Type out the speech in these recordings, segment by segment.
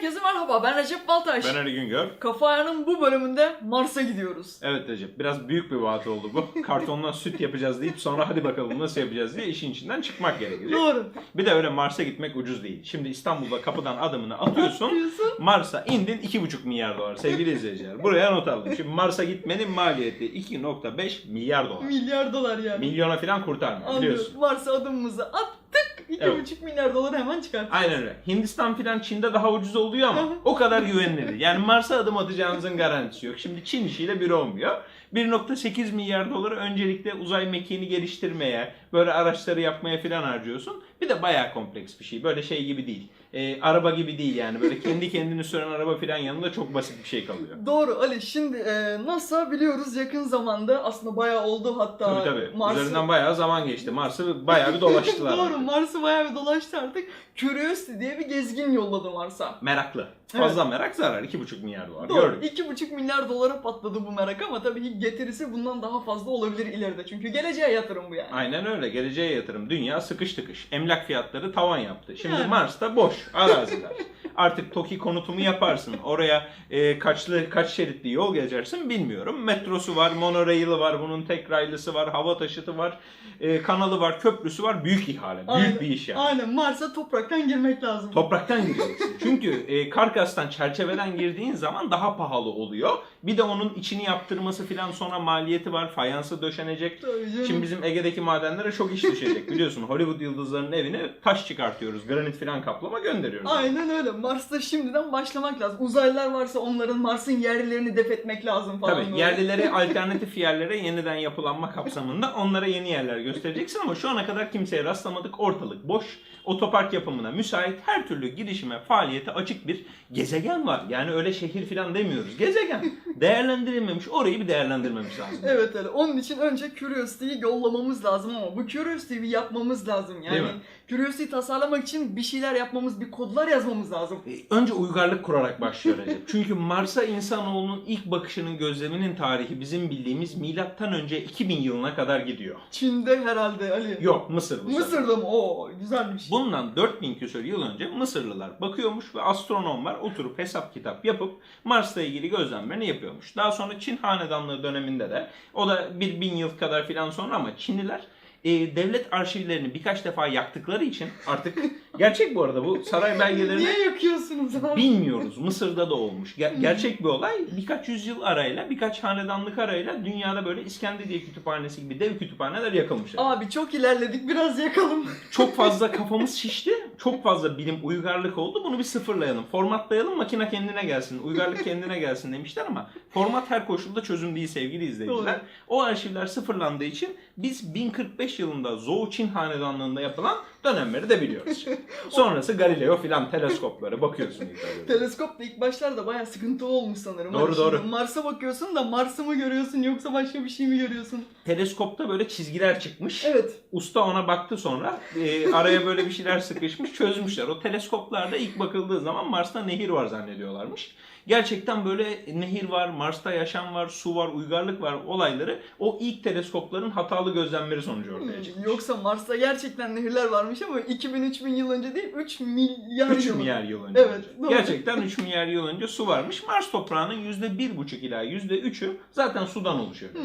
Herkese merhaba ben Recep Baltaş. Ben Ali Güngör. Kafa Ayar'ın bu bölümünde Mars'a gidiyoruz. Evet Recep biraz büyük bir vaat oldu bu. Kartondan süt yapacağız deyip sonra hadi bakalım nasıl yapacağız diye işin içinden çıkmak gerekecek. Doğru. Bir de öyle Mars'a gitmek ucuz değil. Şimdi İstanbul'da kapıdan adımını atıyorsun. Diyorsun. Mars'a indin 2,5 milyar dolar sevgili izleyiciler. Buraya not aldım. Şimdi Mars'a gitmenin maliyeti 2,5 milyar dolar. Milyar dolar yani. Milyona falan kurtarmıyor biliyorsun. Mars'a adımımızı attık. 2,5 Evet. milyar doları hemen çıkartacağız. Aynen öyle. Hindistan filan Çin'de daha ucuz oluyor ama o kadar güvenilir. Yani Mars'a adım atacağınızın garantisi yok. Şimdi Çin işiyle bir olmuyor. 1.8 milyar doları öncelikle uzay mekiğini geliştirmeye, böyle araçları yapmaya filan harcıyorsun. Bir de bayağı kompleks bir şey. Böyle şey gibi değil. Ee, araba gibi değil yani. Böyle kendi kendini süren araba filan yanında çok basit bir şey kalıyor. Doğru Ali şimdi e, NASA biliyoruz yakın zamanda aslında bayağı oldu hatta Tabii tabii. Mars'ı Üzerinden bayağı zaman geçti. Mars'ı bayağı bir dolaştılar. Doğru Mars'ı bayağı bir dolaştı artık. Curiosity diye bir gezgin yolladı Mars'a. Meraklı. Fazla merak zarar. 2,5 milyar dolar. Doğru. Gördük. 2,5 milyar dolara patladı bu merak ama tabii ki getirisi bundan daha fazla olabilir ileride. Çünkü geleceğe yatırım bu yani. Aynen öyle. Geleceğe yatırım. Dünya sıkış tıkış. Emlak fiyatları tavan yaptı. Şimdi Yani. Mars'ta boş araziler. Artık TOKİ konutumu yaparsın. Oraya e, kaçlı kaç şeritli yol geçersin bilmiyorum. Metrosu var, monorail'i var, bunun tek raylısı var, hava taşıtı var, e, kanalı var, köprüsü var. Büyük ihale. Büyük Aynen. bir iş yani. Aynen Mars'a topraktan girmek lazım. Topraktan gireceksin. Çünkü e, karkastan, çerçeveden girdiğin zaman daha pahalı oluyor. Bir de onun içini yaptırması filan sonra maliyeti var. Fayansı döşenecek. Şimdi bizim Ege'deki madenlere çok iş düşecek. Biliyorsun Hollywood yıldızlarının evine taş çıkartıyoruz. Granit filan kaplama gönderiyoruz. Aynen öyle. Mars'ta şimdiden başlamak lazım. Uzaylılar varsa onların Mars'ın yerlilerini def etmek lazım falan. Tabii böyle. yerlilere alternatif yerlere yeniden yapılanma kapsamında onlara yeni yerler göstereceksin ama şu ana kadar kimseye rastlamadık. Ortalık boş. Otopark yapımına müsait her türlü girişime, faaliyete açık bir gezegen var. Yani öyle şehir filan demiyoruz. Gezegen. Değerlendirilmemiş. Orayı bir değerlendirmemiz lazım. Evet öyle. Onun için önce Curiosity'yi yollamamız lazım ama bu Curiosity'yi yapmamız lazım. Yani Değil mi? Curiosity tasarlamak için bir şeyler yapmamız, bir kodlar yazmamız lazım. E, Önce uygarlık kurarak başlıyor Recep. Çünkü Mars'a insanoğlunun ilk bakışının gözleminin tarihi bizim bildiğimiz milattan önce 2000 yılına kadar gidiyor. Çin'de herhalde Ali. Yok Mısır sefer. Mısır'da mı? Oo güzelmiş. Bundan 4000 küsur yıl önce Mısırlılar bakıyormuş ve astronomlar oturup hesap kitap yapıp Mars'la ilgili gözlemlerini yapıyormuş. Daha sonra Çin hanedanlığı döneminde de o da bir bin yıl kadar filan sonra ama Çinliler e, devlet arşivlerini birkaç defa yaktıkları için artık gerçek bu arada bu saray belgelerini Niye yakıyorsunuz abi? Bilmiyoruz. Mısır'da da olmuş. Ger- gerçek bir olay. Birkaç yüzyıl arayla, birkaç hanedanlık arayla dünyada böyle İskenderiye kütüphanesi gibi dev kütüphaneler yakılmış. Abi çok ilerledik biraz yakalım. Çok fazla kafamız şişti. Çok fazla bilim uygarlık oldu. Bunu bir sıfırlayalım. Formatlayalım makine kendine gelsin. Uygarlık kendine gelsin demişler ama format her koşulda çözüm değil sevgili izleyiciler. Doğru. O arşivler sıfırlandığı için biz 1045 yılında Zhou Çin hanedanlığında yapılan dönemleri de biliyoruz. Sonrası Galileo filan teleskopları bakıyorsun. Teleskop da ilk başlarda bayağı sıkıntı olmuş sanırım. Doğru, Hani doğru. şimdi Mars'a bakıyorsun da Mars'ı mı görüyorsun yoksa başka bir şey mi görüyorsun? Teleskopta böyle çizgiler çıkmış. Evet. Usta ona baktı sonra. e, araya böyle bir şeyler sıkışmış çözmüşler. O teleskoplarda ilk bakıldığı zaman Mars'ta nehir var zannediyorlarmış. Gerçekten böyle nehir var, Mars'ta yaşam var, su var, uygarlık var olayları o ilk teleskopların hatalı gözlemleri sonucu ortaya çıkmış. Yoksa Mars'ta gerçekten nehirler varmış ama 2000-3000 yıl önce değil 3 milyar 3 yıl. milyar yıl önce. Evet, doğru. Gerçekten 3 milyar yıl önce su varmış. Mars toprağının %1,5 ila %3'ü zaten sudan oluşuyor. Hmm.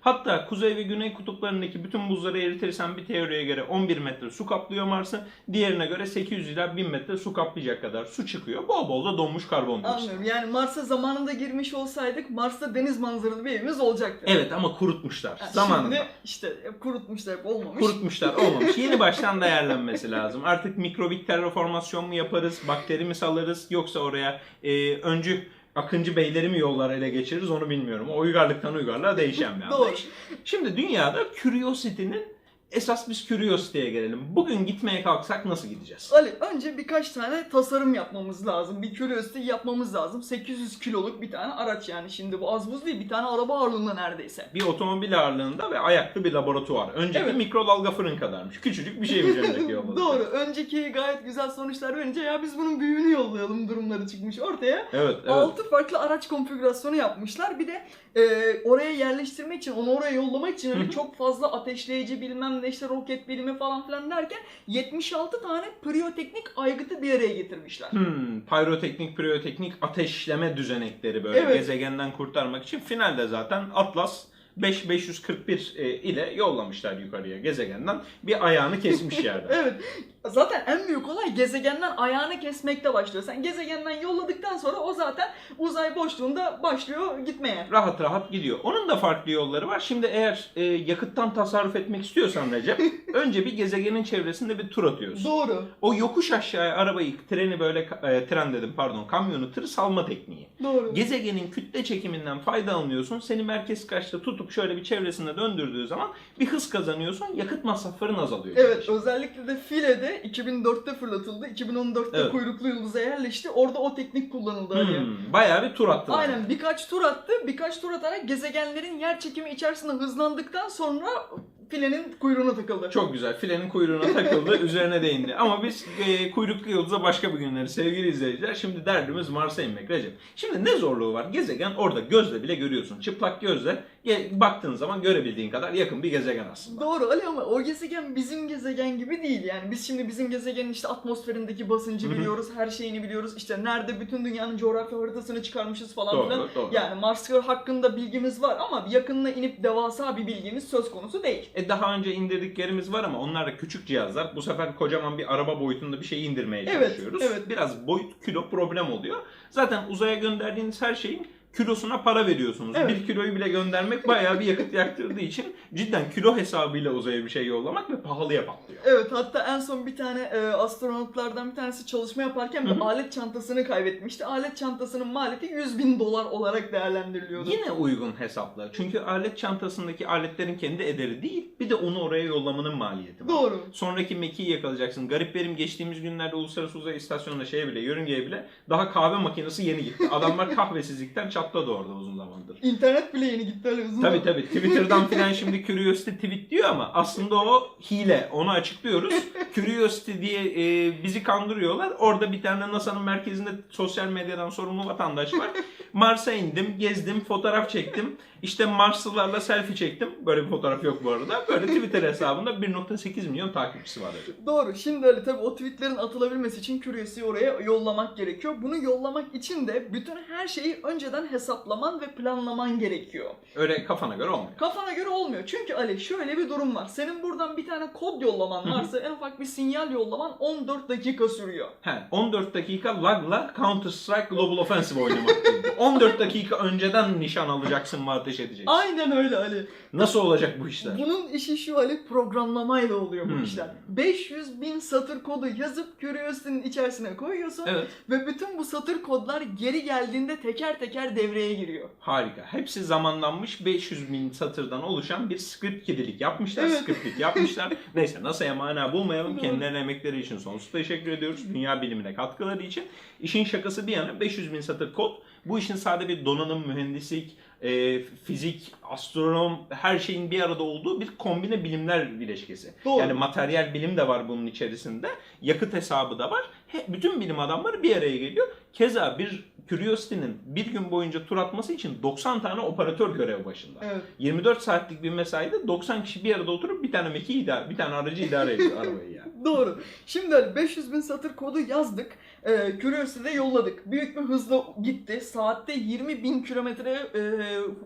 Hatta kuzey ve güney kutuplarındaki bütün buzları eritirsen bir teoriye göre 11 metre su kaplıyor Mars'ı. Diğerine göre 800 ila 1000 metre su kaplayacak kadar su çıkıyor. Bol bol da donmuş karbondioksit. Anlıyorum. Yani Mars'a zamanında girmiş olsaydık Mars'ta deniz manzaralı bir evimiz olacaktı. Evet ama kurutmuşlar. Yani Zamanında. Şimdi işte hep kurutmuşlar olmamış. Kurutmuşlar olmamış. Yeni baştan değerlenmesi lazım. Artık mikrobik terraformasyon mu yaparız, bakteri mi salarız yoksa oraya e, öncü Akıncı beyleri mi yollar ele geçiririz onu bilmiyorum. O uygarlıktan uygarlığa değişen bir Doğru. Şimdi dünyada Curiosity'nin esas biz Curiosity'ye gelelim. Bugün gitmeye kalksak nasıl gideceğiz? Ali önce birkaç tane tasarım yapmamız lazım. Bir Curiosity yapmamız lazım. 800 kiloluk bir tane araç yani. Şimdi bu az buz değil bir tane araba ağırlığında neredeyse. Bir otomobil ağırlığında ve ayaklı bir laboratuvar. Önceki Evet. mikrodalga fırın kadarmış. Küçücük bir şeymiş önceki yolladığı. Doğru. Önceki gayet güzel sonuçlar verince ya biz bunun büyüğünü yollayalım durumları çıkmış ortaya. Evet, evet. 6 farklı araç konfigürasyonu yapmışlar. Bir de e, oraya yerleştirmek için, onu oraya yollamak için öyle hı. çok fazla ateşleyici bilmem bilmem ne işte roket bilimi falan filan derken 76 tane priyoteknik aygıtı bir araya getirmişler. Hmm, pyroteknik, piroteknik ateşleme düzenekleri böyle Evet. gezegenden kurtarmak için finalde zaten Atlas 5541 e, ile yollamışlar yukarıya gezegenden bir ayağını kesmiş yerden. Evet. Zaten en büyük olay gezegenden ayağını kesmekte başlıyor. Sen gezegenden yolladıktan sonra o zaten uzay boşluğunda başlıyor gitmeye. rahat rahat gidiyor. Onun da farklı yolları var. Şimdi eğer e, yakıttan tasarruf etmek istiyorsan Recep, önce bir gezegenin çevresinde bir tur atıyorsun. Doğru. O yokuş aşağıya arabayı, treni böyle, e, tren dedim pardon, kamyonu tır salma tekniği. Doğru. Gezegenin kütle çekiminden faydalanıyorsun. Seni merkez kaçta tutup şöyle bir çevresinde döndürdüğü zaman bir hız kazanıyorsun. Yakıt masrafların azalıyor. Evet özellikle de filede 2004'te fırlatıldı. 2014'te Evet. kuyruklu yıldıza yerleşti. Orada o teknik kullanıldı. Hmm, bayağı bir tur attılar. Aynen birkaç tur attı. Birkaç tur atarak gezegenlerin yer çekimi içerisinde hızlandıktan sonra filenin kuyruğuna takıldı. Çok güzel. Filenin kuyruğuna takıldı, üzerine değindi. Ama biz e, kuyruklu yıldıza başka bir günleri sevgili izleyiciler. Şimdi derdimiz Mars'a inmek Recep. Şimdi ne zorluğu var? Gezegen orada gözle bile görüyorsun. Çıplak gözle baktığın zaman görebildiğin kadar yakın bir gezegen aslında. Doğru Ali ama o gezegen bizim gezegen gibi değil yani. Biz şimdi bizim gezegenin işte atmosferindeki basıncı biliyoruz, her şeyini biliyoruz. İşte nerede bütün dünyanın coğrafya haritasını çıkarmışız falan filan. Doğru, doğru. Yani Mars hakkında bilgimiz var ama yakınına inip devasa bir bilgimiz söz konusu değil. E daha önce indirdiklerimiz var ama onlar da küçük cihazlar. Bu sefer kocaman bir araba boyutunda bir şey indirmeye Evet, çalışıyoruz. evet. Biraz boyut kilo problem oluyor. Zaten uzaya gönderdiğiniz her şeyin kilosuna para veriyorsunuz. Evet. Bir kiloyu bile göndermek bayağı bir yakıt yaktırdığı için cidden kilo hesabıyla uzaya bir şey yollamak ve pahalıya patlıyor. Evet hatta en son bir tane e, astronotlardan bir tanesi çalışma yaparken bir alet çantasını kaybetmişti. Alet çantasının maliyeti 100 bin dolar olarak değerlendiriliyordu. Yine uygun hesapla. Çünkü alet çantasındaki aletlerin kendi ederi değil, bir de onu oraya yollamanın maliyeti var. Doğru. Sonraki mekiği yakalayacaksın. Garip benim geçtiğimiz günlerde Uluslararası Uzay İstasyonu'nda şeye bile, yörüngeye bile daha kahve makinesi yeni gitti. Adamlar kahvesizlikten çatladı orada uzun zamandır. İnternet bile yeni gitti öyle uzun Tabi zaman. tabi Twitter'dan filan şimdi Curiosity tweet diyor ama aslında o hile. Onu açıklıyoruz. Curiosity diye e, bizi kandırıyorlar. Orada bir tane NASA'nın merkezinde sosyal medyadan sorumlu vatandaş var. Mars'a indim, gezdim, fotoğraf çektim. İşte Marslılarla selfie çektim. Böyle bir fotoğraf yok bu arada. Böyle Twitter hesabında 1.8 milyon takipçisi var. dedi. Doğru. Şimdi öyle tabii o tweetlerin atılabilmesi için Curious'u oraya yollamak gerekiyor. Bunu yollamak için de bütün her şeyi önceden hesaplaman ve planlaman gerekiyor. Öyle kafana göre olmuyor. Kafana göre olmuyor. Çünkü Ali şöyle bir durum var. Senin buradan bir tane kod yollaman varsa en ufak bir sinyal yollaman 14 dakika sürüyor. He, 14 dakika lagla Counter Strike Global Offensive oynamak gibi. 14 dakika önceden nişan alacaksın ve ateş edeceksin. Aynen öyle Ali. Nasıl olacak bu işler? Bunun işi şu Ali programlamayla oluyor bu Hmm. işler. 500 bin satır kodu yazıp Curiosity'nin içerisine koyuyorsun Evet. ve bütün bu satır kodlar geri geldiğinde teker teker devreye giriyor. Harika. Hepsi zamanlanmış 500 bin satırdan oluşan bir script kedilik yapmışlar. Evet. Scriptlik yapmışlar. Neyse NASA'ya mana bulmayalım. Kendilerine emekleri için sonsuz teşekkür ediyoruz. Dünya bilimine katkıları için. İşin şakası bir yana 500 bin satır kod. Bu işin sadece bir donanım, mühendislik, e, fizik, astronom her şeyin bir arada olduğu bir kombine bilimler bileşkesi. Doğru. Yani materyal bilim de var bunun içerisinde. Yakıt hesabı da var. He, bütün bilim adamları bir araya geliyor. Keza bir Curiosity'nin bir gün boyunca tur atması için 90 tane operatör görev başında. Evet. 24 saatlik bir mesaide 90 kişi bir arada oturup bir tane mekiği idare, bir tane aracı idare ediyor arabayı yani. Doğru. Şimdi Ali 500 bin satır kodu yazdık. Ee, Curiosity'de yolladık. Büyük bir hızla gitti. Saatte 20 bin kilometreye e,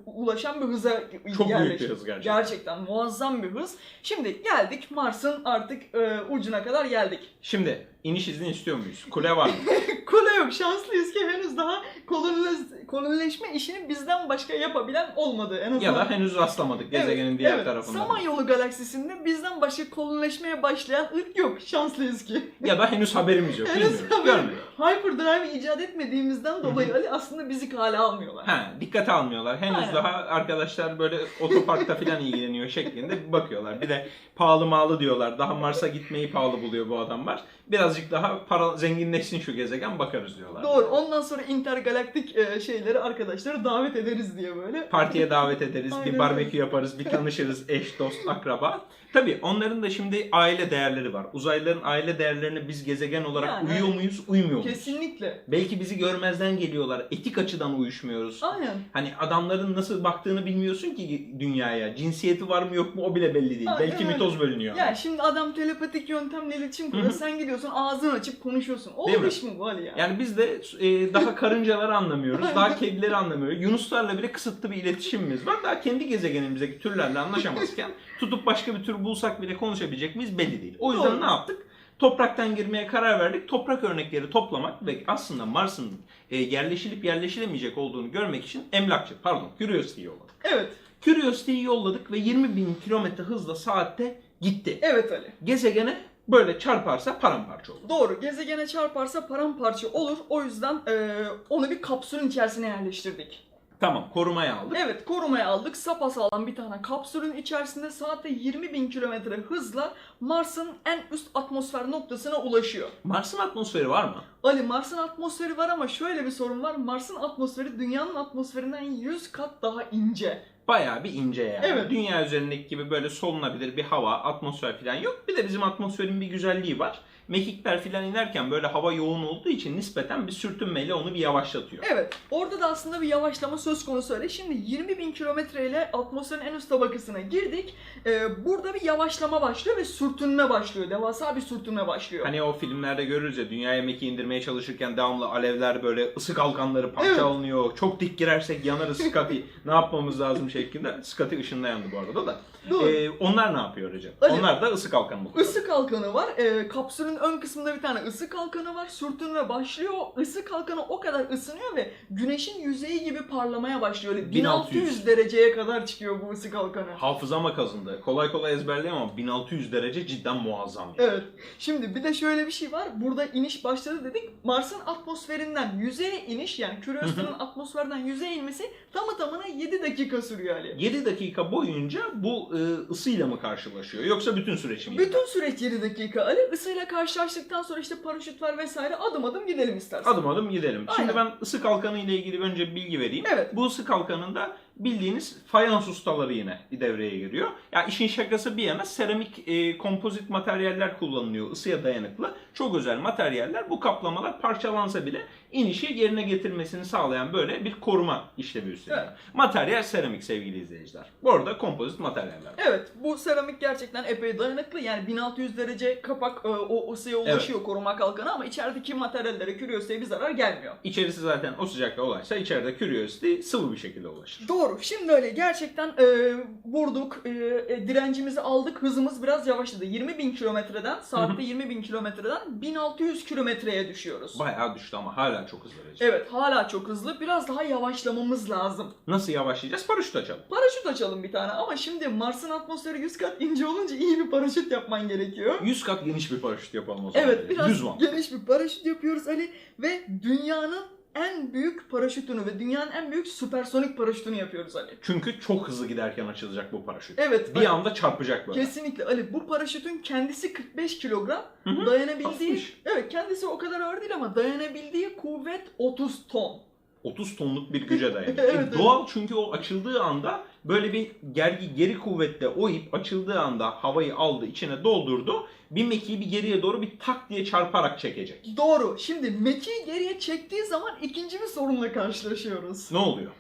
ulaşan bir hıza Çok büyük yerleşti. bir hız gerçekten. Gerçekten muazzam bir hız. Şimdi geldik Mars'ın artık e, ucuna kadar geldik. Şimdi iniş izni istiyor muyuz? Kule var mı? Kule yok. Şanslıyız ki henüz daha koloniz, kolonileşme işini bizden başka yapabilen olmadı. En azından. ya da henüz rastlamadık gezegenin Evet, diğer evet. tarafında. Samanyolu galaksisinde bizden başka kolonileşmeye başlayan ırk yok. Şanslıyız ki. Ya da henüz haberimiz yok. Henüz haberimiz Görmedik. Hyperdrive'ı icat etmediğimizden dolayı Ali aslında bizi kale almıyorlar. Ha, dikkate almıyorlar. Henüz Aynen. daha arkadaşlar böyle otoparkta falan ilgileniyor şeklinde bakıyorlar. Bir de pahalı malı diyorlar. Daha Mars'a gitmeyi pahalı buluyor bu adamlar. Birazcık daha para zenginleşsin şu gezegen bakarız diyorlar. Doğru. Ondan sonra intergalaktik e, şeyler şeyleri arkadaşları davet ederiz diye böyle. Partiye davet ederiz, Aynen bir barbekü yaparız, bir tanışırız, eş, dost, akraba. Tabii onların da şimdi aile değerleri var. Uzaylıların aile değerlerine biz gezegen olarak Yani, uyuyor muyuz, uymuyor? Kesinlikle. Belki bizi görmezden geliyorlar. Etik açıdan uyuşmuyoruz. Aynen. Hani adamların nasıl baktığını bilmiyorsun ki dünyaya. Cinsiyeti var mı yok mu o bile belli değil. Aynen Belki öyle. mitoz bölünüyor. Ya şimdi adam telepatik yöntemle iletişim kuruyor. hı. Sen gidiyorsun ağzını açıp konuşuyorsun. Değil O mi? iş mi bu Ali ya? Yani biz de e, daha karıncaları anlamıyoruz, daha kedileri anlamıyoruz. Yunuslarla bile kısıtlı bir iletişimimiz var. Daha kendi gezegenimizdeki türlerle anlaşamazken tutup başka bir tür bulsak bile konuşabilecek miyiz belli değil. O yüzden Doğru. ne yaptık? Topraktan girmeye karar verdik. Toprak örnekleri toplamak ve aslında Mars'ın e, yerleşilip yerleşilemeyecek olduğunu görmek için emlakçı, pardon, Curiosity'yi yolladık. Evet. Curiosity'yi yolladık ve 20 bin kilometre hızla saatte gitti. Evet Ali. Gezegene böyle çarparsa paramparça olur. Doğru. Gezegene çarparsa paramparça olur. O yüzden eee, onu bir kapsülün içerisine yerleştirdik. Tamam, korumaya aldık. Evet korumaya aldık. Sapasağlam bir tane kapsülün içerisinde saatte 20 bin kilometre hızla Mars'ın en üst atmosfer noktasına ulaşıyor. Mars'ın atmosferi var mı? Ali Mars'ın atmosferi var ama şöyle bir sorun var. Mars'ın atmosferi dünyanın atmosferinden 100 kat daha ince. Bayağı bir ince yani. Evet. Dünya üzerindeki gibi böyle solunabilir bir hava, atmosfer falan yok. Bir de bizim atmosferin bir güzelliği var. Mekikler falan inerken böyle hava yoğun olduğu için nispeten bir sürtünmeyle onu bir yavaşlatıyor. Evet, orada da aslında bir yavaşlama söz konusu öyle. Şimdi 20 bin kilometre ile atmosferin en üst tabakasına girdik. Ee, burada bir yavaşlama başlıyor ve sürtünme başlıyor. Devasa bir sürtünme başlıyor. Hani o filmlerde görürüz ya dünyaya mekiği indirmeye çalışırken devamlı alevler böyle ısı kalkanları parçalanıyor. Çok dik girersek yanarız Scotty. ne yapmamız lazım şeklinde. Scotty ışınla yandı bu arada da. Doğru. Ee, onlar ne yapıyor Recep? Onlar da ısı kalkanı buluyor. Isı kalkanı var. Ee, kapsülün ön kısmında bir tane ısı kalkanı var. Sürtünme başlıyor. O ısı kalkanı o kadar ısınıyor ve güneşin yüzeyi gibi parlamaya başlıyor. Öyle 1600, 1600 dereceye kadar çıkıyor bu ısı kalkanı. Hafızama kazındı. Kolay kolay ezberleyemem ama 1600 derece cidden muazzam. yani. Evet. Şimdi bir de şöyle bir şey var. Burada iniş başladı dedik. Mars'ın atmosferinden yüzeye iniş yani Curiosity'nin atmosferden yüzeye inmesi tamı tamına 7 dakika sürüyor Ali. 7 dakika boyunca bu e, ısıyla mı karşılaşıyor yoksa bütün süreç mi? Bütün süreç 7 dakika Ali. Isıyla karşılaştıktan sonra işte paraşüt var vesaire adım adım gidelim istersen. Adım adım gidelim. Şimdi Aynen. ben ısı kalkanı ile ilgili önce bilgi vereyim. Evet. Bu ısı kalkanında bildiğiniz fayans ustaları yine devreye giriyor. Ya işin şakası bir yana seramik e, kompozit materyaller kullanılıyor ısıya dayanıklı. Çok özel materyaller. Bu kaplamalar parçalansa bile inişi yerine getirmesini sağlayan böyle bir koruma işlevi üstleniyor. Evet. Materyal seramik sevgili izleyiciler. Bu arada kompozit materyaller. Evet bu seramik gerçekten epey dayanıklı. Yani 1600 derece kapak e, o ısıya ulaşıyor koruma kalkanı ama içerideki materyallere Curiosity'ye bir zarar gelmiyor. İçerisi zaten o sıcakta ulaşsa içeride Curiosity sıvı bir şekilde ulaşır. Doğru. Şimdi öyle gerçekten e, vurduk, e, e, direncimizi aldık, hızımız biraz yavaşladı. 20 bin kilometreden, saatte 20 bin kilometreden 1600 kilometreye düşüyoruz. Bayağı düştü ama hala çok hızlı Recep. Evet, hala çok hızlı. Biraz daha yavaşlamamız lazım. Nasıl yavaşlayacağız? Paraşüt açalım. Paraşüt açalım bir tane ama şimdi Mars'ın atmosferi 100 kat ince olunca iyi bir paraşüt yapman gerekiyor. 100 kat geniş bir paraşüt yapalım o zaman. Evet, biraz Düz van. geniş bir paraşüt yapıyoruz Ali ve dünyanın en büyük paraşütünü ve dünyanın en büyük süpersonik paraşütünü yapıyoruz Ali. Çünkü çok hızlı giderken açılacak bu paraşüt. Evet, Bir Ali. anda çarpacak böyle. Kesinlikle Ali bu paraşütün kendisi 45 kilogram Hı hı. dayanabildiği Hafif. evet kendisi o kadar ağır değil ama dayanabildiği kuvvet 30 ton. 30 tonluk bir güce dayanıyor. Evet, E, doğal çünkü o açıldığı anda böyle bir gergi geri kuvvetle o ip açıldığı anda havayı aldı içine doldurdu. Bir mekiği bir geriye doğru bir tak diye çarparak çekecek. Doğru. Şimdi mekiği geriye çektiği zaman ikinci bir sorunla karşılaşıyoruz. Ne oluyor?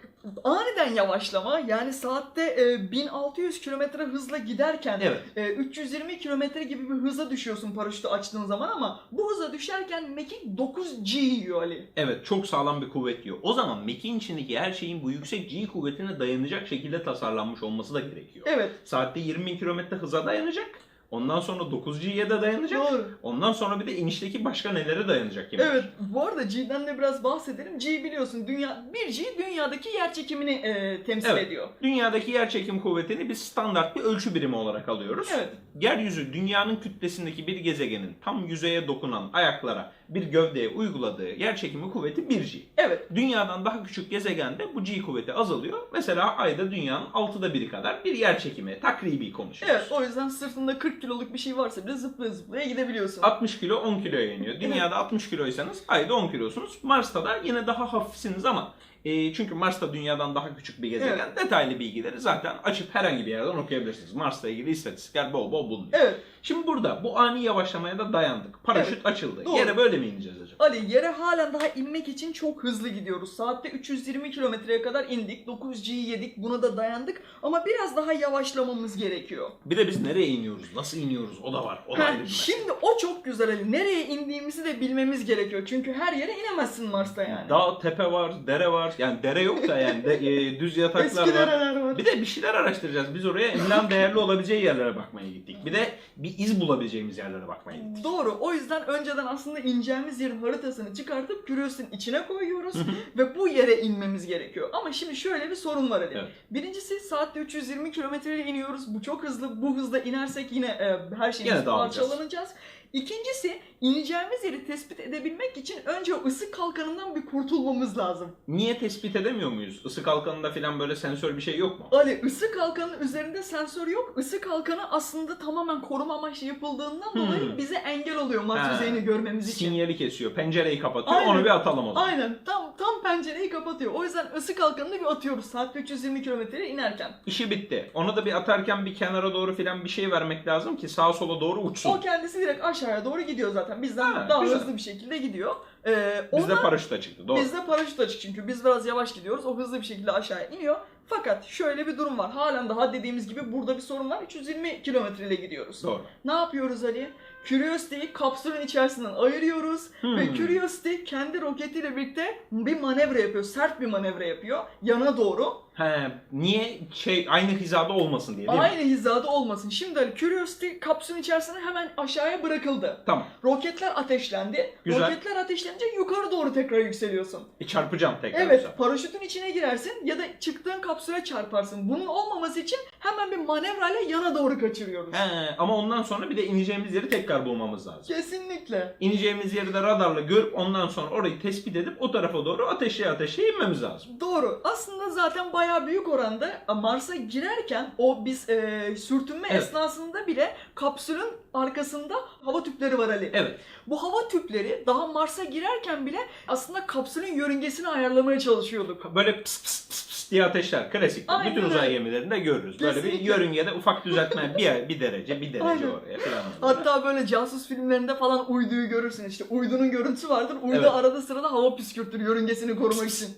Aniden yavaşlama yani saatte e, 1600 kilometre hızla giderken Evet. e, 320 kilometre gibi bir hıza düşüyorsun paraşütü açtığın zaman ama bu hıza düşerken mekik 9G yiyor Ali. Evet çok sağlam bir kuvvet diyor. O zaman mekiğin içindeki her şeyin bu yüksek G kuvvetine dayanacak şekilde tasarlanmış olması da gerekiyor. Evet. Saatte 20 bin kilometre hıza dayanacak. Ondan sonra 9G'ye de dayanacak. Doğru. Ondan sonra bir de inişteki başka nelere dayanacak yemek. Evet, bu arada G'den de biraz bahsedelim. G biliyorsun dünya bir G dünyadaki yer çekimini e, temsil Evet. ediyor. Dünyadaki yer çekim kuvvetini biz standart bir ölçü birimi olarak alıyoruz. Evet. Yeryüzü dünyanın kütlesindeki bir gezegenin tam yüzeye dokunan ayaklara bir gövdeye uyguladığı yer çekimi kuvveti 1G. Evet. Dünyadan daha küçük gezegende bu G kuvveti azalıyor. Mesela ayda dünyanın 6'da biri kadar bir yer çekimi takribi konuşuyoruz. Evet, o yüzden sırtında 40 kiloluk bir şey varsa bile zıplaya zıplaya gidebiliyorsun. 60 kilo 10 kiloya iniyor. Dünyada 60 kiloysanız ayda 10 kilosunuz. Mars'ta da yine daha hafifsiniz ama E, çünkü Mars da dünyadan daha küçük bir gezegen. Detaylı bilgileri zaten açıp herhangi bir yerden okuyabilirsiniz. Mars'la ilgili istatistikler bol bol bulunuyor. Evet. Şimdi burada bu ani yavaşlamaya da dayandık. Paraşüt açıldı. doğru. Yere böyle mi ineceğiz acaba? Ali yere halen daha inmek için çok hızlı gidiyoruz. Saatte 320 kilometreye kadar indik. 9G'yi yedik. Buna da dayandık. Ama biraz daha yavaşlamamız gerekiyor. Bir de biz nereye iniyoruz? Nasıl iniyoruz? O da var. O da mesele. şimdi o çok güzel Ali. Nereye indiğimizi de bilmemiz gerekiyor. Çünkü her yere inemezsin Mars'ta yani. Dağ, tepe var, dere var. Yani dere yok da yani de, e, düz yataklar Eski var. dereler var. Bir de bir şeyler araştıracağız. Biz oraya emlak değerli olabileceği yerlere bakmaya gittik. Bir de bir iz bulabileceğimiz yerlere bakmaya gittik. Doğru. O yüzden önceden aslında ineceğimiz yerin haritasını çıkartıp Curiosity'nin içine koyuyoruz ve bu yere inmemiz gerekiyor. Ama şimdi şöyle bir sorun var Ali. Evet. Birincisi saatte 320 kilometreyle iniyoruz. Bu çok hızlı. Bu hızda inersek yine e, her şeyimiz Yine dağılacağız. parçalanacağız. İkincisi ineceğimiz yeri tespit edebilmek için önce o ısı kalkanından bir kurtulmamız lazım. Niye tespit edemiyor muyuz? Isı kalkanında falan böyle sensör bir şey yok mu? Ali ısı kalkanının üzerinde sensör yok. Isı kalkanı aslında tamamen koruma amaçlı yapıldığından Hmm. dolayı bize engel oluyor Mars Ha. yüzeyini görmemiz için. Sinyali kesiyor, pencereyi kapatıyor, Aynen. onu bir atalım o zaman. Aynen tam tam pencereyi kapatıyor. O yüzden ısı kalkanını bir atıyoruz saatte 320 kilometreye inerken. İşi bitti. Onu da bir atarken bir kenara doğru filan bir şey vermek lazım ki sağa sola doğru uçsun. O kendisi direkt aşağıya doğru gidiyor zaten. Bizden Ha, daha güzel. hızlı bir şekilde gidiyor. Ee, Bizde ona- paraşüt çıktı, doğru. Bizde paraşüt açık çünkü biz biraz yavaş gidiyoruz. O hızlı bir şekilde aşağıya iniyor. Fakat şöyle bir durum var. Halen daha dediğimiz gibi burada bir sorun var. 320 kilometreyle gidiyoruz. Doğru. Ne yapıyoruz Ali? Curiosity'yi kapsülün içerisinden ayırıyoruz Hmm. ve Curiosity kendi roketiyle birlikte bir manevra yapıyor. Sert bir manevra yapıyor yana doğru. He, niye şey aynı hizada olmasın diye değil mi? Aynı hizada olmasın. Şimdi Ali Curiosity kapsülün içerisine hemen aşağıya bırakıldı. Tamam. Roketler ateşlendi. Güzel. Roketler ateşlenince yukarı doğru tekrar yükseliyorsun. E, çarpacağım tekrar. Evet, güzel. paraşütün içine girersin ya da çıktığın kapsüle çarparsın. Bunun olmaması için hemen bir manevrayla yana doğru kaçırıyoruz. He, ama ondan sonra bir de ineceğimiz yeri tekrar bulmamız lazım. Kesinlikle. İneceğimiz yeri de radarla görüp ondan sonra orayı tespit edip o tarafa doğru ateşe ateşe inmemiz lazım. Doğru. Aslında zaten bayağı büyük oranda Mars'a girerken o biz e, sürtünme Evet. esnasında bile kapsülün arkasında hava tüpleri var Ali. Evet. Bu hava tüpleri daha Mars'a girerken bile aslında kapsülün yörüngesini ayarlamaya çalışıyorduk. Böyle pıs pıs pıs pıs diye ateşler. Klasik. Aynen Bütün uzay gemilerinde görürüz. Böyle bir Kesinlikle. yörüngede ufak düzeltme bir, bir derece bir derece Aynen. oraya falan. Hatta böyle casus filmlerinde falan uyduyu görürsün işte. Uydunun görüntüsü vardır. Uydu Evet. arada sırada hava püskürtür yörüngesini korumak için.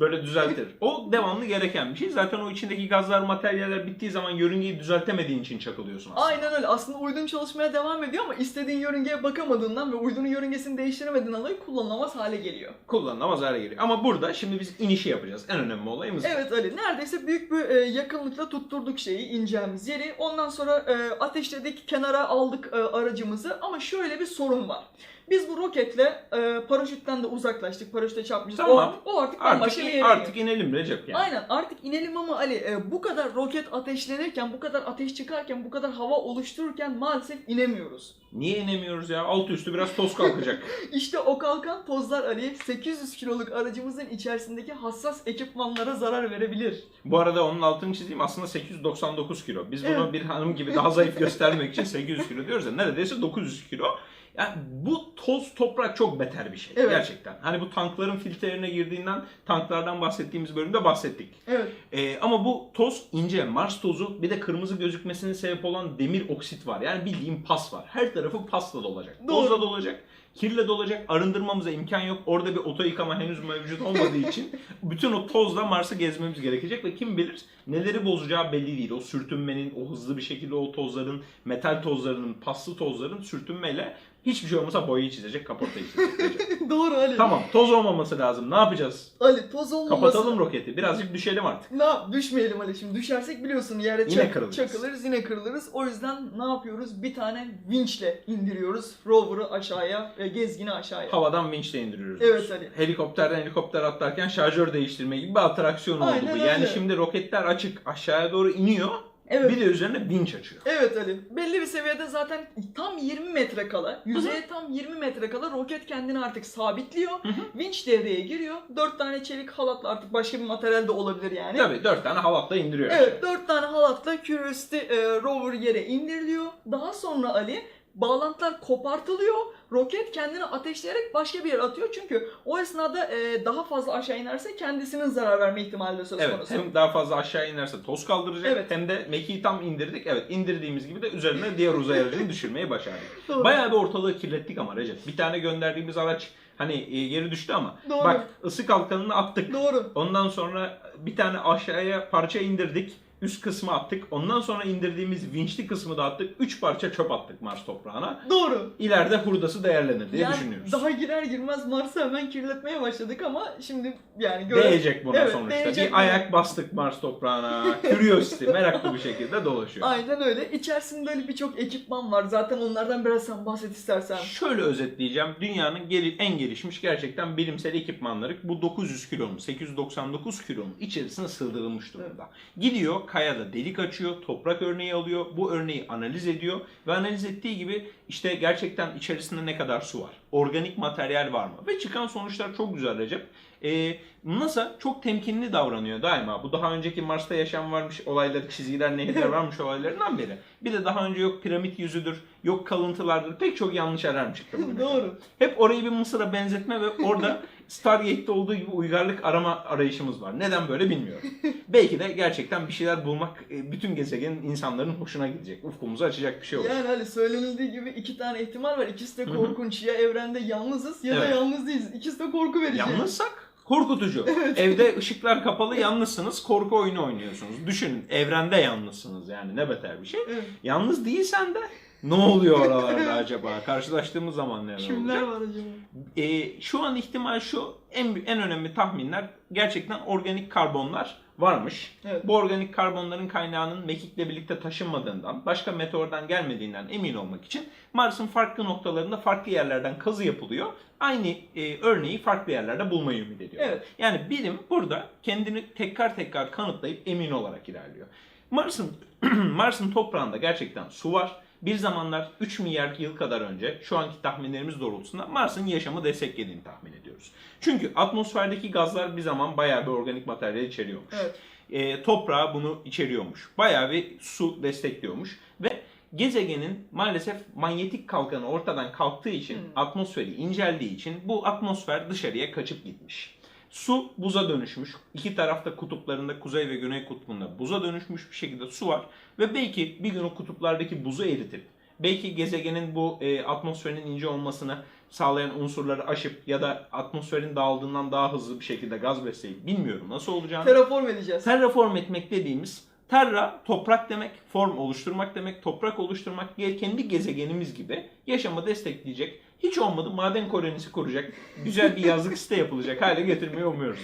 Böyle düzeltir. O devamlı gereken bir şey. Zaten o içindeki gazlar, materyaller bittiği zaman yörüngeyi düzeltemediğin için çakılıyorsun aslında. Aynen öyle. Aslında uydun çalışmaya devam ediyor ama istediğin yörüngeye bakamadığından ve uydunun yörüngesini değiştiremediğinden dolayı kullanılamaz hale geliyor. Kullanılamaz hale geliyor. Ama burada şimdi biz inişi yapacağız. En önemli olayımız. Evet Ali neredeyse büyük bir e, yakınlıkla tutturduk şeyi ineceğimiz yeri. Ondan sonra e, ateşledik kenara aldık e, aracımızı ama şöyle bir sorun var. Biz bu roketle e, paraşütten de uzaklaştık. Paraşütle çarpmışız. Tamam. O, o artık Artık, yere artık inelim Recep yani. Aynen artık inelim ama Ali e, bu kadar roket ateşlenirken, bu kadar ateş çıkarken, bu kadar hava oluştururken maalesef inemiyoruz. Niye inemiyoruz ya? Altı üstü biraz toz kalkacak. İşte o kalkan tozlar Ali 800 kiloluk aracımızın içerisindeki hassas ekipmanlara zarar verebilir. Bu arada onun altını çizeyim aslında 899 kilo. Biz bunu Evet. bir hanım gibi daha zayıf göstermek için 800 kilo diyoruz ya neredeyse 900 kilo. Yani bu toz toprak çok beter bir şey Evet. gerçekten. Hani bu tankların filtrelerine girdiğinden tanklardan bahsettiğimiz bölümde bahsettik. Evet. Ee, ama bu toz ince Mars tozu bir de kırmızı gözükmesine sebep olan demir oksit var. Yani bildiğim pas var. Her tarafı pasla dolacak. Tozla dolacak. Kirle dolacak. Arındırmamıza imkan yok. Orada bir oto yıkama henüz mevcut olmadığı için bütün o tozla Mars'ı gezmemiz gerekecek ve kim bilir neleri bozacağı belli değil. O sürtünmenin, o hızlı bir şekilde o tozların, metal tozlarının, paslı tozların sürtünmeyle hiçbir şey olmasa boyayı çizecek, kaportayı çizecek. Doğru Ali. tamam, toz olmaması lazım. Ne yapacağız? Ali toz olmaması. Kapatalım roketi. Birazcık düşelim artık. Ne yap- düşmeyelim Ali şimdi. Düşersek biliyorsun yere Yine çak- kırılırız. çakılırız yine kırılırız. O yüzden ne yapıyoruz? Bir tane vinçle indiriyoruz rover'ı aşağıya, e, gezgini aşağıya. Havadan vinçle indiriyoruz. Evet Ali. Helikopterden helikopter atlarken şarjör değiştirme gibi bir atraksiyon oldu Aynen bu. öyle. Yani şimdi roketler açık aşağıya doğru iniyor. Evet. Bir de üzerine vinç açıyor. Evet Ali. Belli bir seviyede zaten tam 20 metre kala, yüzeye tam 20 metre kala roket kendini artık sabitliyor. hı. Vinç devreye giriyor. 4 tane çelik halatla artık başka bir materyal de olabilir yani. Tabii dört tane halatla indiriyor Evet, aşağıya. 4 tane halatla Curiosity e, rover yere indiriliyor. Daha sonra Ali bağlantılar kopartılıyor. Roket kendini ateşleyerek başka bir yere atıyor. Çünkü o esnada e, daha fazla aşağı inerse kendisinin zarar verme ihtimali de söz Evet konusu. hem daha fazla aşağı inerse toz kaldıracak Evet. hem de mekiği tam indirdik. Evet indirdiğimiz gibi de üzerine diğer uzay aracını düşürmeyi başardık. Doğru. Bayağı bir ortalığı kirlettik ama Recep. Bir tane gönderdiğimiz araç hani e, geri düştü ama Doğru. bak ısı kalkanını attık. Doğru. Ondan sonra bir tane aşağıya parça indirdik. Üst kısmı attık. Ondan sonra indirdiğimiz vinçli kısmı da attık. Üç parça çöp attık Mars toprağına. Doğru. İleride hurdası değerlenir diye yani düşünüyoruz. daha girer girmez Mars'ı hemen kirletmeye başladık ama şimdi yani göre... Değecek buna Evet, sonuçta. değecek bir buna. ayak bastık Mars toprağına. Curiosity meraklı bir şekilde dolaşıyor. Aynen öyle. İçerisinde böyle birçok ekipman var. Zaten onlardan biraz sen bahset istersen. Şöyle özetleyeceğim. Dünyanın geri, en gelişmiş gerçekten bilimsel ekipmanları bu 900 kilonun, 899 kilonun içerisine sığdırılmış durumda. Gidiyor kayada delik açıyor, toprak örneği alıyor, bu örneği analiz ediyor ve analiz ettiği gibi işte gerçekten içerisinde ne kadar su var, organik materyal var mı? Ve çıkan sonuçlar çok güzel Recep. Ee, NASA çok temkinli davranıyor daima. Bu daha önceki Mars'ta yaşam varmış olayları, çizgiler, nehirler varmış olaylarından beri. Bir de daha önce yok piramit yüzüdür, yok kalıntılardır. Pek çok yanlış alarm çıktı. Doğru. Hep orayı bir Mısır'a benzetme ve orada Stargate'de olduğu gibi uygarlık arama arayışımız var. Neden böyle bilmiyorum. Belki de gerçekten bir şeyler bulmak e, bütün gezegenin insanların hoşuna gidecek. Ufkumuzu açacak bir şey olur. Yani hani söylenildiği gibi iki tane ihtimal var. İkisi de korkunç. Ya evrende yalnızız ya da Evet. yalnız değiliz. İkisi de korku verici. Yalnızsak korkutucu. Evde ışıklar kapalı yalnızsınız korku oyunu oynuyorsunuz. Düşünün evrende yalnızsınız yani ne beter bir şey. Evet. Yalnız değilsen de ne oluyor oralarda acaba? Karşılaştığımız zaman neler Kimler olacak? var acaba? Ee, şu an ihtimal şu en en önemli tahminler gerçekten organik karbonlar varmış. Evet. Bu organik karbonların kaynağının mekikle birlikte taşınmadığından, başka meteordan gelmediğinden emin olmak için Mars'ın farklı noktalarında farklı yerlerden kazı yapılıyor. Aynı e, örneği farklı yerlerde bulmayı ümit ediyor. Evet. Yani bilim burada kendini tekrar tekrar kanıtlayıp emin olarak ilerliyor. Mars'ın Mars'ın toprağında gerçekten su var. Bir zamanlar 3 milyar yıl kadar önce şu anki tahminlerimiz doğrultusunda Mars'ın yaşamı desteklediğini tahmin ediyoruz. Çünkü atmosferdeki gazlar bir zaman bayağı bir organik materyal içeriyormuş. Evet. E, toprağı bunu içeriyormuş. Bayağı bir su destekliyormuş ve gezegenin maalesef manyetik kalkanı ortadan kalktığı için, Hmm. atmosferi inceldiği için bu atmosfer dışarıya kaçıp gitmiş. Su buza dönüşmüş. İki tarafta kutuplarında kuzey ve güney kutbunda buza dönüşmüş bir şekilde su var. Ve belki bir gün o kutuplardaki buzu eritip belki gezegenin bu e, atmosferin ince olmasını sağlayan unsurları aşıp ya da atmosferin dağıldığından daha hızlı bir şekilde gaz besleyip bilmiyorum nasıl olacağını. Terraform edeceğiz. Terraform etmek dediğimiz terra toprak demek, form oluşturmak demek, toprak oluşturmak ge- kendi gezegenimiz gibi yaşamı destekleyecek. Hiç olmadı maden kolonisi kuracak, güzel bir yazlık site yapılacak hale getirmeyi umuyoruz.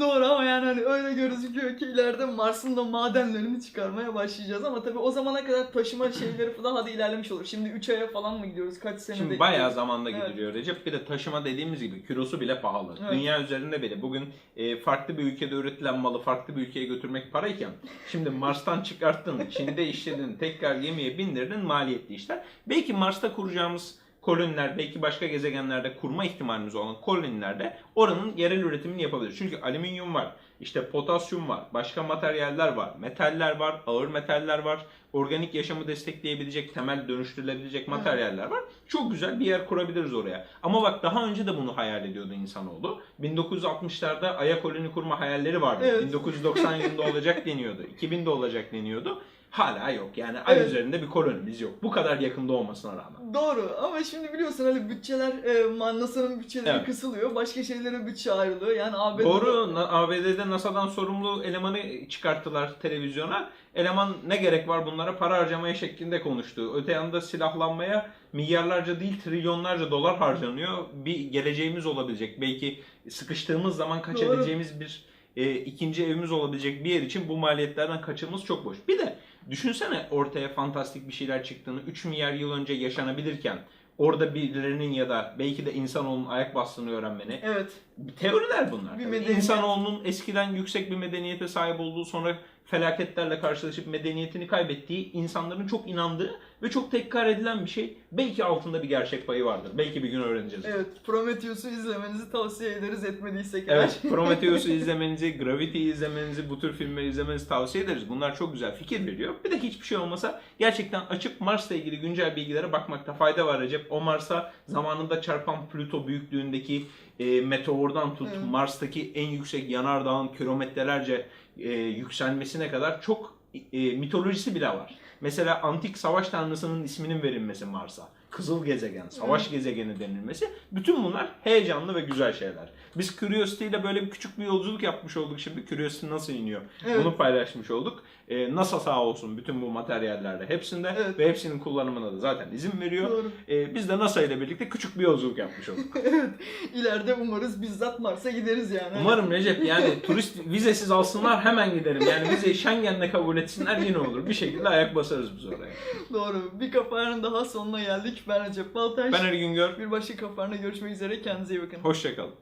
Doğru ama yani hani öyle gözüküyor ki ileride Mars'ın da madenlerini çıkarmaya başlayacağız ama tabii o zamana kadar taşıma şeyleri falan hadi ilerlemiş olur. Şimdi 3 aya falan mı gidiyoruz? Kaç senede? Şimdi bayağı zamanda Evet. gidiliyor Recep. Bir de taşıma dediğimiz gibi kilosu bile pahalı. Evet. Dünya üzerinde bile bugün e, farklı bir ülkede üretilen malı farklı bir ülkeye götürmek parayken şimdi Mars'tan çıkarttın, Çin'de işledin, tekrar gemiye bindirdin maliyetli işler. Belki Mars'ta kuracağımız koloniler, belki başka gezegenlerde kurma ihtimalimiz olan kolonilerde oranın yerel üretimini yapabilir. Çünkü alüminyum var, işte potasyum var, başka materyaller var, metaller var, ağır metaller var, organik yaşamı destekleyebilecek, temel dönüştürülebilecek materyaller var. Çok güzel bir yer kurabiliriz oraya. Ama bak daha önce de bunu hayal ediyordu insanoğlu. 1960'larda Ay'a koloni kurma hayalleri vardı. Evet. 1990 yılında olacak deniyordu. 2000'de olacak deniyordu. Hala yok. Yani Ay Evet. üzerinde bir kolonimiz yok. Bu kadar yakında olmasına rağmen. Doğru ama şimdi biliyorsun hani bütçeler e, NASA'nın bütçeleri Evet. kısılıyor. Başka şeylere bütçe ayrılıyor. Yani ABD'de Doğru. ABD'de NASA'dan sorumlu elemanı çıkarttılar televizyona. Eleman ne gerek var bunlara para harcamaya şeklinde konuştu. Öte yanda silahlanmaya milyarlarca değil trilyonlarca dolar harcanıyor. Bir geleceğimiz olabilecek. Belki sıkıştığımız zaman kaçabileceğimiz bir e, ikinci evimiz olabilecek bir yer için bu maliyetlerden kaçırmamız çok boş. Bir de düşünsene ortaya fantastik bir şeyler çıktığını 3 milyar yıl önce yaşanabilirken orada birilerinin ya da belki de insanoğlunun ayak bastığını öğrenmeni Evet. Teoriler bunlar. Bir medeniyet. İnsanoğlunun eskiden yüksek bir medeniyete sahip olduğu sonra felaketlerle karşılaşıp medeniyetini kaybettiği insanların çok inandığı ve çok tekrar edilen bir şey. Belki altında bir gerçek payı vardır. Belki bir gün öğreneceğiz. Evet, Prometheus'u izlemenizi tavsiye ederiz etmediysek. Evet, Prometheus'u izlemenizi, Gravity'yi izlemenizi, bu tür filmleri izlemenizi tavsiye ederiz. Bunlar çok güzel fikir veriyor. Bir de hiçbir şey olmasa gerçekten açıp Mars'la ilgili güncel bilgilere bakmakta fayda var Recep. O Mars'a zamanında çarpan Plüto büyüklüğündeki e, meteordan tut, Evet. Mars'taki en yüksek yanardağın kilometrelerce e, yükselmesine kadar çok e, mitolojisi bile var. Mesela antik savaş tanrısının isminin verilmesi Mars'a. Kızıl gezegen, savaş gezegeni denilmesi. Bütün bunlar heyecanlı ve güzel şeyler. Biz Curiosity ile böyle bir küçük bir yolculuk yapmış olduk. Şimdi Curiosity nasıl iniyor? Evet. Bunu paylaşmış olduk. Ee, NASA sağ olsun bütün bu materyallerde hepsinde Evet. ve hepsinin kullanımına da zaten izin veriyor. Doğru. Ee, biz de NASA ile birlikte küçük bir yolculuk yapmış olduk. evet. İleride umarız bizzat Mars'a gideriz yani. Umarım Recep yani turist vizesiz alsınlar hemen giderim. Yani vizeyi Schengen'le kabul etsinler yine olur. Bir şekilde ayak basarız biz oraya. Doğru. Bir kafanın daha sonuna geldik. Ben Recep Baltaş. Ben Ali Güngör. Bir başka kafanla görüşmek üzere. Kendinize iyi bakın. Hoşçakalın.